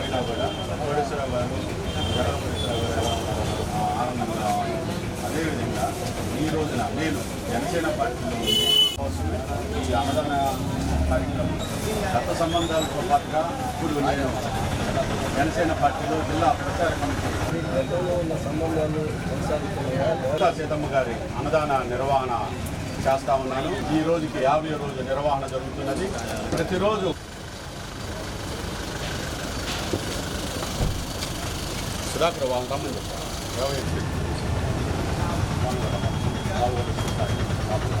పోయినా కూడా ఈ రోజున నేను జనసేన కోసమే ఈ అన్నదాన సంబంధాలతో పాటుగా నేను జనసేన పార్టీలో జిల్లా ఉన్న సంబంధాలు గారి అన్నదాన నిర్వహణ చేస్తా ఉన్నాను ఈ రోజుకి యాభై రోజు నిర్వహణ జరుగుతున్నది. ప్రతిరోజు సుధాకర్ వాళ్ళ రమ్మని చెప్పారు ఇరవై ఎనిమిది. వాళ్ళు రమ్మని. వాళ్ళు కూడా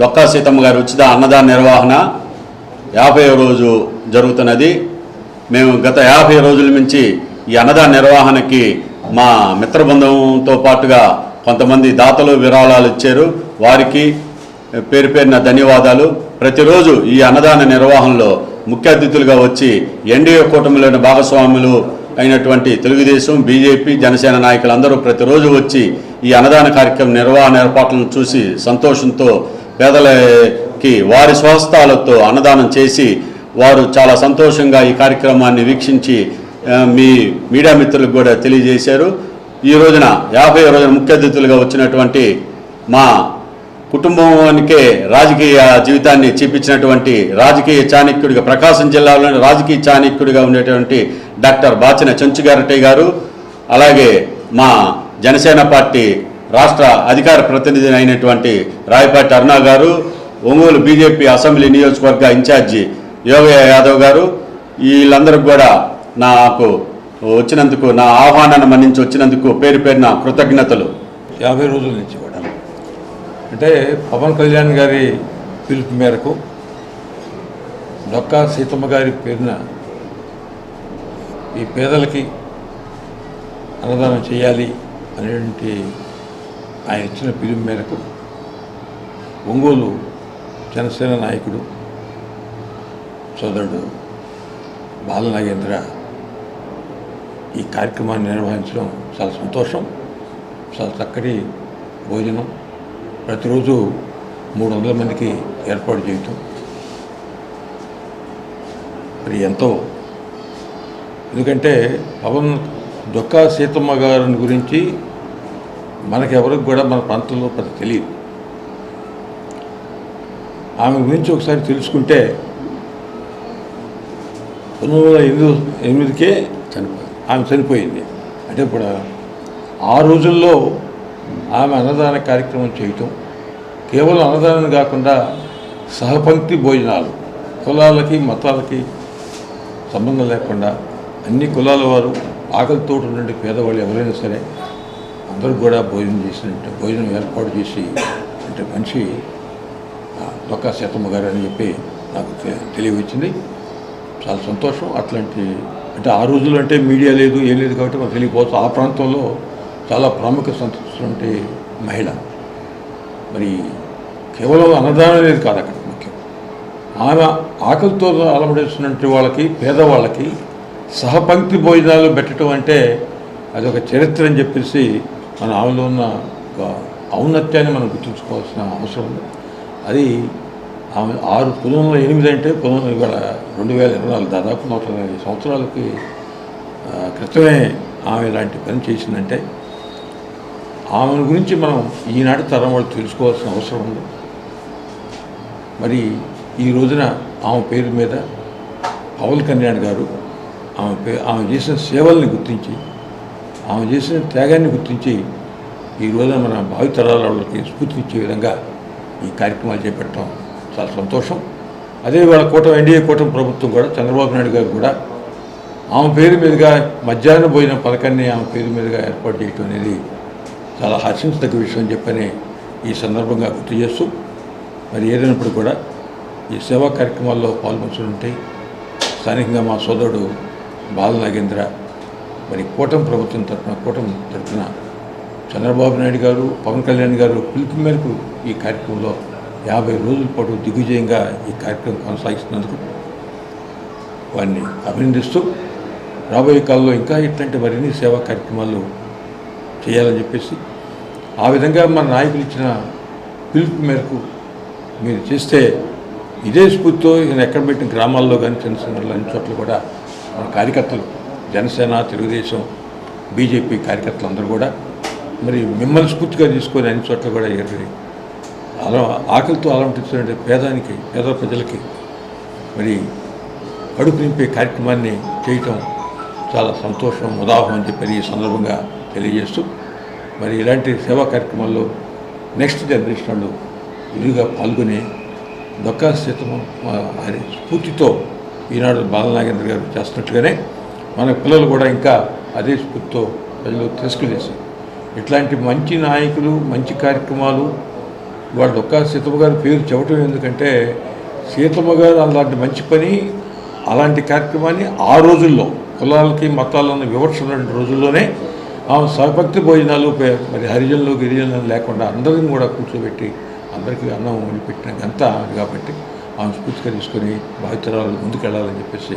డొక్కా సీతమ్మ గారి ఉచిత అన్నదాన నిర్వహణ యాభై రోజు జరుగుతున్నది. మేము గత యాభై రోజుల నుంచి ఈ అన్నదాన నిర్వహణకి మా మిత్ర బృందంతో పాటుగా కొంతమంది దాతలు విరాళాలు ఇచ్చారు. వారికి పేరు పేరిన ధన్యవాదాలు. ప్రతిరోజు ఈ అన్నదాన నిర్వహణలో ముఖ్య అతిథులుగా వచ్చి ఎన్డీఏ కూటమిలోని భాగస్వాములు అయినటువంటి తెలుగుదేశం బీజేపీ జనసేన నాయకులందరూ ప్రతిరోజు వచ్చి ఈ అన్నదాన కార్యక్రమం నిర్వహణ ఏర్పాట్లను చూసి సంతోషంతో పేదలకి వారి స్వస్థాలతో అన్నదానం చేసి వారు చాలా సంతోషంగా ఈ కార్యక్రమాన్ని వీక్షించి మీ మీడియా మిత్రులకు కూడా తెలియజేశారు. ఈ రోజున యాభై రోజున ముఖ్య అతిథులుగా వచ్చినటువంటి మా కుటుంబానికే రాజకీయ జీవితాన్ని చూపించినటువంటి రాజకీయ చాణక్యుడిగా ప్రకాశం జిల్లాలోని రాజకీయ చాణక్యుడిగా ఉండేటువంటి డాక్టర్ బాచిన చెంచుగారటయ్య గారు అలాగే మా జనసేన పార్టీ రాష్ట్ర అధికార ప్రతినిధి అయినటువంటి రాయపాటి అరుణ గారు ఒంగోలు బీజేపీ అసెంబ్లీ నియోజకవర్గ ఇన్ఛార్జి యోగయ్య యాదవ్ గారు వీళ్ళందరికీ కూడా నాకు వచ్చినందుకు నా ఆహ్వానాన్ని మన్నించి వచ్చినందుకు పేరు పేరున కృతజ్ఞతలు. యాభై రోజుల నుంచి కూడా. అంటే పవన్ కళ్యాణ్ గారి పిలుపు మేరకు డొక్కా సీతమ్మ గారి పేరున ఈ పేదలకి అన్నదానం చేయాలి అనేటువంటి ఆయన ఇచ్చిన పిలుపు మేరకు ఒంగోలు జనసేన నాయకుడు సోదరుడు బాలనాగేంద్ర ఈ కార్యక్రమాన్ని నిర్వహించడం చాలా సంతోషం చాలా చక్కటి భోజనం ప్రతిరోజు మూడు వందల మందికి ఏర్పాటు చేయటం. మరి ఎంతో. ఎందుకంటే పవన్ దొక్కా సీతమ్మ గారిని గురించి మనకెవరికి కూడా మన ప్రాంతంలో పెద్ద తెలియదు. ఆమె గురించి ఒకసారి తెలుసుకుంటే పంతొమ్మిది వందల ఎనిమిది ఎనిమిదికే చనిపోయింది. ఆమె చనిపోయింది. అంటే ఇప్పుడు ఆ రోజుల్లో ఆమె అన్నదాన కార్యక్రమం చేయటం కేవలం అన్నదానం కాకుండా సహపంక్తి భోజనాలు కులాలకి మతాలకి సంబంధం లేకుండా అన్ని కులాల వారు ఆకలితో నుండి పేదవాళ్ళు ఎవరైనా సరే అందరూ కూడా భోజనం చేసినట్టు భోజనం ఏర్పాటు చేసి అంటే మనిషి దొక్కా సీతమ్మ గారు అని చెప్పి నాకు తెలియవచ్చింది. చాలా సంతోషం. అట్లాంటి అంటే ఆ రోజుల్లో అంటే మీడియా లేదు ఏం లేదు కాబట్టి మాకు తెలియకపోవచ్చు. ఆ ప్రాంతంలో చాలా ప్రాముఖ్య సంతృప్తి మహిళ. మరి కేవలం అన్నదానం లేదు కాదు అక్కడ ముఖ్యం. ఆమె ఆకలితో అలమడేస్తున్నటువంటి వాళ్ళకి పేదవాళ్ళకి సహపంక్తి భోజనాలు పెట్టడం అంటే అదొక చరిత్ర అని చెప్పేసి మన ఆమెలో ఉన్న ఒక ఔన్నత్యాన్ని మనం గుర్తుంచుకోవాల్సిన అవసరం ఉంది. అది ఆమె ఆరు పంతొమ్మిది వందల ఎనిమిది అంటే పంతొమ్మిది ఇవాళ రెండు వేల ఇరవై నాలుగు దాదాపు నూట ఇరవై సంవత్సరాలకి క్రితమే ఆమె ఇలాంటి పని చేసిందంటే ఆమెను గురించి మనం ఈనాటి తరం వాళ్ళు తెలుసుకోవాల్సిన అవసరం ఉంది. మరి ఈ రోజున ఆమె పేరు మీద పవన్ కళ్యాణ్ గారు ఆమె పే ఆమె చేసిన సేవల్ని గుర్తించి ఆమె చేసిన త్యాగాన్ని గుర్తించి ఈ రోజున మన భావితరాల వాళ్ళకి స్ఫూర్తినిచ్చే విధంగా ఈ కార్యక్రమాలు చేపట్టడం చాలా సంతోషం. అదే వాళ్ళ కూటమి ఎన్డీఏ కూటమి ప్రభుత్వం కూడా చంద్రబాబు నాయుడు గారు కూడా ఆమె పేరు మీదుగా మధ్యాహ్న భోజన పథకాన్ని ఆమె పేరు మీదుగా ఏర్పాటు చేయటం అనేది చాలా హర్షించదగ్గ విషయం అని చెప్పని ఈ సందర్భంగా గుర్తు చేస్తూ మరి ఏదైనప్పుడు కూడా ఈ సేవా కార్యక్రమాల్లో పాల్గొంటుంటే స్థానికంగా మా సోదరుడు బాల నాగేంద్ర మరి కూటమి ప్రభుత్వం తరఫున కూటమి తరఫున చంద్రబాబు నాయుడు గారు పవన్ కళ్యాణ్ గారు పిలుపు మేరకు ఈ కార్యక్రమంలో యాభై రోజుల పాటు దిగ్విజయంగా ఈ కార్యక్రమం కొనసాగిస్తున్నందుకు వారిని అభినందిస్తూ రాబోయే కాలంలో ఇంకా ఇట్లాంటి మరిన్ని సేవా కార్యక్రమాలు చేయాలని చెప్పేసి ఆ విధంగా మన నాయకులు ఇచ్చిన పిలుపు మేరకు మీరు చేస్తే ఇదే స్ఫూర్తితో నేను ఎక్కడ పెట్టిన గ్రామాల్లో కానీ చిన్న చిన్న చోట్ల కూడా మన కార్యకర్తలు జనసేన తెలుగుదేశం బీజేపీ కార్యకర్తలు అందరూ కూడా మరి మిమ్మల్ని స్ఫూర్తిగా తీసుకొని అన్ని చోట్ల కూడా ఎగిరి అలా ఆకలితో అలమటిస్తున్న పేదానికి పేద ప్రజలకి మరి కడుపు నింపే కార్యక్రమాన్ని చేయటం చాలా సంతోషం ఉదాహం అని చెప్పి ఈ సందర్భంగా తెలియజేస్తూ మరి ఇలాంటి సేవా కార్యక్రమాల్లో నెక్స్ట్ జనరేషన్ వాళ్ళు విరిగా పాల్గొని దొక్కా సీతము స్ఫూర్తితో ఈనాడు బాలనాగేంద్ర గారు చేస్తున్నట్టుగానే మన పిల్లలు కూడా ఇంకా అదే స్ఫూర్తితో ప్రజలు తీసుకెళ్ళేసి ఇట్లాంటి మంచి నాయకులు మంచి కార్యక్రమాలు వాళ్ళు ఒక్క సీతమ్మ గారి పేరు చెప్పటం ఎందుకంటే సీతమ్మ గారు అలాంటి మంచి పని అలాంటి కార్యక్రమాన్ని ఆ రోజుల్లో కులాలకి మతాలను వివక్ష ఉన్న రోజుల్లోనే ఆమె సభక్తి భోజనాలు మరి హరిజనులు గిరిజనులు లేకుండా అందరిని కూడా కూర్చోబెట్టి అందరికీ అన్నం వండిపెట్టిన పెట్టిన కాబట్టి ఆమె స్ఫూర్తిగా తీసుకొని భావితరాలు ముందుకెళ్ళాలని చెప్పేసి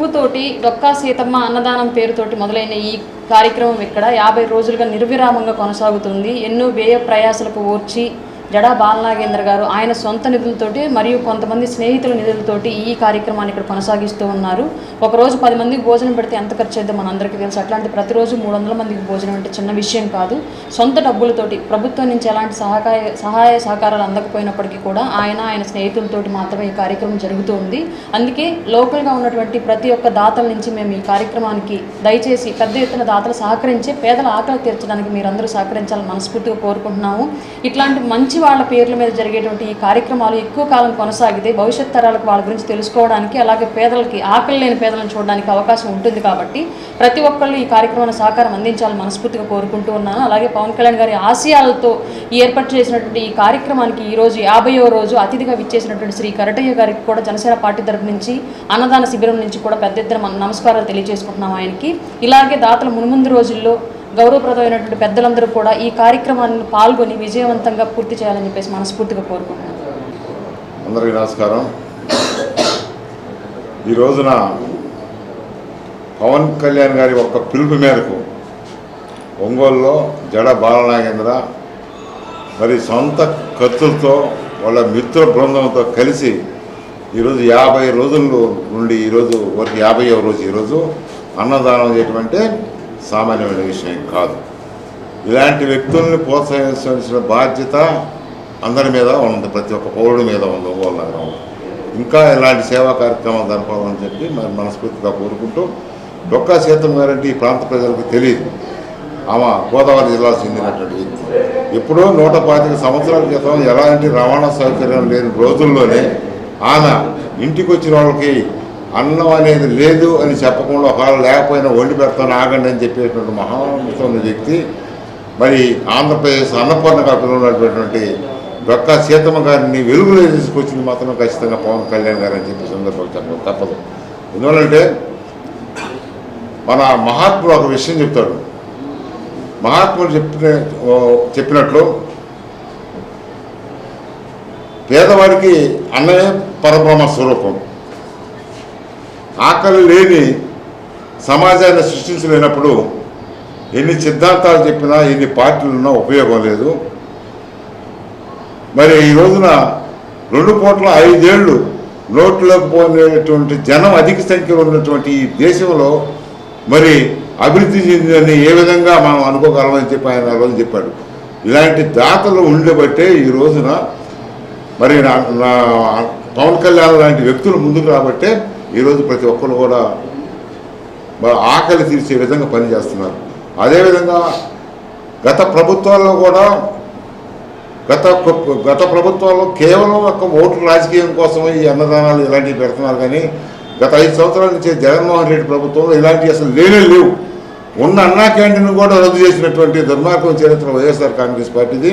తోటి డొక్కా సీతమ్మ అన్నదానం పేరుతోటి మొదలైన ఈ కార్యక్రమం ఇక్కడ యాభై రోజులుగా నిర్విరామంగా కొనసాగుతుంది. ఎన్నో వ్యయ ప్రయాసలకు ఓర్చి జడా బాలనాగేంద్ర గారు ఆయన సొంత నిధులతోటి మరియు కొంతమంది స్నేహితుల నిధులతోటి ఈ కార్యక్రమాన్ని ఇక్కడ కొనసాగిస్తూ ఉన్నారు. ఒకరోజు పది మందికి భోజనం పెడితే ఎంత ఖర్చు అయితే మనందరికీ తెలుసు. అట్లాంటి ప్రతిరోజు మూడు వందల మందికి భోజనం అంటే చిన్న విషయం కాదు. సొంత డబ్బులతోటి ప్రభుత్వం నుంచి ఎలాంటి సహకార సహాయ సహకారాలు అందకపోయినప్పటికీ కూడా ఆయన ఆయన స్నేహితులతోటి మాత్రమే ఈ కార్యక్రమం జరుగుతూ ఉంది. అందుకే లోకల్గా ఉన్నటువంటి ప్రతి ఒక్క దాతల నుంచి మేము ఈ కార్యక్రమానికి దయచేసి పెద్ద ఎత్తున దాతలు సహకరించి పేదల ఆకలి తీర్చడానికి మీరందరూ సహకరించాలని మనస్ఫూర్తిగా కోరుకుంటున్నాము. ఇట్లాంటి మంచి వాళ్ళ పేర్ల మీద జరిగేటువంటి ఈ కార్యక్రమాలు ఎక్కువ కాలం కొనసాగితే భవిష్యత్ తరాలకు వాళ్ళ గురించి తెలుసుకోవడానికి అలాగే పేదలకి ఆకలి లేని పేదలను చూడడానికి అవకాశం ఉంటుంది కాబట్టి ప్రతి ఒక్కళ్ళు ఈ కార్యక్రమాన్ని సహకారం అందించాలని మనస్ఫూర్తిగా కోరుకుంటూ ఉన్నాను. అలాగే పవన్ కళ్యాణ్ గారి ఆశయాలతో ఏర్పాటు చేసినటువంటి ఈ కార్యక్రమానికి ఈ రోజు యాభైవ రోజు అతిథిగా విచ్చేసినటువంటి శ్రీ కరటయ్య గారికి కూడా జనసేన పార్టీ తరపు నుంచి అన్నదాన శిబిరం నుంచి కూడా పెద్ద ఎత్తున మన నమస్కారాలు తెలియజేసుకుంటున్నాం ఆయనకి. ఇలాగే దాతలు మున్ముందు రోజుల్లో గౌరవప్రదమైనటువంటి పెద్దలందరూ కూడా ఈ కార్యక్రమాన్ని పాల్గొని విజయవంతంగా పూర్తి చేయాలని చెప్పేసి మనస్ఫూర్తిగా కోరుకుంటున్నాను. అందరికీ నమస్కారం. ఈ రోజున పవన్ కళ్యాణ్ గారి ఒక పిలుపు మేరకు ఒంగోలులో జడ బాలనాగేంద్ర మరి సొంత ఖర్చులతో వాళ్ళ మిత్ర బృందంతో కలిసి ఈరోజు యాభై రోజుల నుండి ఈరోజు వరకు యాభైవ రోజు ఈరోజు అన్నదానం చేయటం అంటే సామాన్యమైన విషయం కాదు. ఇలాంటి వ్యక్తుల్ని ప్రోత్సహించాల్సిన బాధ్యత అందరి మీద ఉంది. ప్రతి ఒక్క పౌరుడి మీద ఉంది ఒంగోలు నగరంలో ఇంకా ఇలాంటి సేవా కార్యక్రమాలు జరపాలని చెప్పి మరి మనస్ఫూర్తిగా కోరుకుంటూ డొక్కా సీతం గారంటే ఈ ప్రాంత ప్రజలకు తెలియదు. ఆమె గోదావరి జిల్లాకు చెందినటువంటి వ్యక్తి. ఎప్పుడో నూట పాతిక సంవత్సరాల క్రితం ఎలాంటి రవాణా సౌకర్యం లేని రోజుల్లోనే ఆమె ఇంటికి వచ్చిన వాళ్ళకి అన్నం అనేది లేదు అని చెప్పకుండా ఒకవేళ లేకపోయినా వండి పెడతాను ఆగండి అని చెప్పేటువంటి మహాన్నతమైన వ్యక్తి మరి ఆంధ్రప్రదేశ్ అన్నపూర్ణగా పిలువనటువంటి డొక్కా సీతమ్మ గారిని వెలుగులో తీసుకొచ్చింది మాత్రం ఖచ్చితంగా పవన్ కళ్యాణ్ గారు అని చెప్పి సందర్భంగా తప్పదు. ఎందువల్లంటే మన మహాత్ముడు ఒక విషయం చెప్తాడు. మహాత్ముడు చెప్పిన చెప్పినట్లు పేదవాడికి అన్నమే పరబ్రహ్మ స్వరూపం. ఆకలి లేని సమాజాన్ని సృష్టించలేనప్పుడు ఎన్ని సిద్ధాంతాలు చెప్పినా ఎన్ని పార్టీలు ఉన్నా ఉపయోగం లేదు. మరి ఈ రోజున రెండు కోట్ల ఐదేళ్ళు నోట్లోకి పోయినటువంటి జనం అధిక సంఖ్యలో ఉన్నటువంటి ఈ దేశంలో మరి అభివృద్ధి చెందిందని ఏ విధంగా మనం అనుకోగలమని చెప్పి ఆయన రోజు చెప్పాడు. ఇలాంటి దాతలు ఉండబట్టే ఈ రోజున మరి నా నా పవన్ కళ్యాణ్ లాంటి వ్యక్తులు ముందుకు రాబట్టే ఈరోజు ప్రతి ఒక్కరు కూడా ఆకలి తీర్చే విధంగా పనిచేస్తున్నారు. అదేవిధంగా గత ప్రభుత్వాల్లో కూడా గత గత ప్రభుత్వాల్లో కేవలం ఒక ఓటు రాజకీయం కోసం ఈ అన్నదానాలు ఇలాంటివి పెడుతున్నారు. కానీ గత ఐదు సంవత్సరాల నుంచి జగన్మోహన్ రెడ్డి ప్రభుత్వంలో ఇలాంటివి అసలు లేనే లేవు. ఉన్న అన్నా క్యాంటీన్ కూడా రద్దు చేసినటువంటి దుర్మార్గం చరిత్ర వైఎస్ఆర్ కాంగ్రెస్ పార్టీది.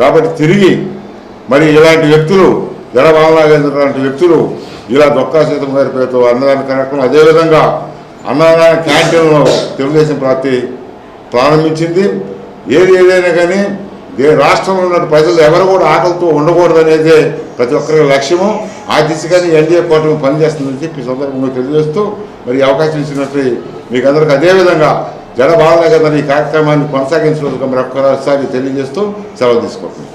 కాబట్టి తిరిగి మరి ఇలాంటి వ్యక్తులు జడబాలనాగేంద్ర లాంటి వ్యక్తులు ఇలా దొక్కా సీతం గారి పేరుతో అన్నదాన కార్యక్రమం. అదేవిధంగా అన్నదాన క్యాంటీన్లో తెలుగుదేశం పార్టీ ప్రారంభించింది. ఏది ఏదైనా కానీ ఏ రాష్ట్రంలో ఉన్న ప్రజలు ఎవరు కూడా ఆకలితో ఉండకూడదు అనేది ప్రతి ఒక్కరి లక్ష్యము. ఆ దిశగానే ఎన్డీఏ కూటమి పనిచేస్తుందని చెప్పి సందర్భంగా తెలియజేస్తూ మరి అవకాశం ఇచ్చినట్టు మీకు అందరికీ అదేవిధంగా జడ బాలనగర్ ఈ కార్యక్రమాన్ని కొనసాగించినందుకు మరి ఒక్కసారి తెలియజేస్తూ సెలవు తీసుకుంటున్నాం.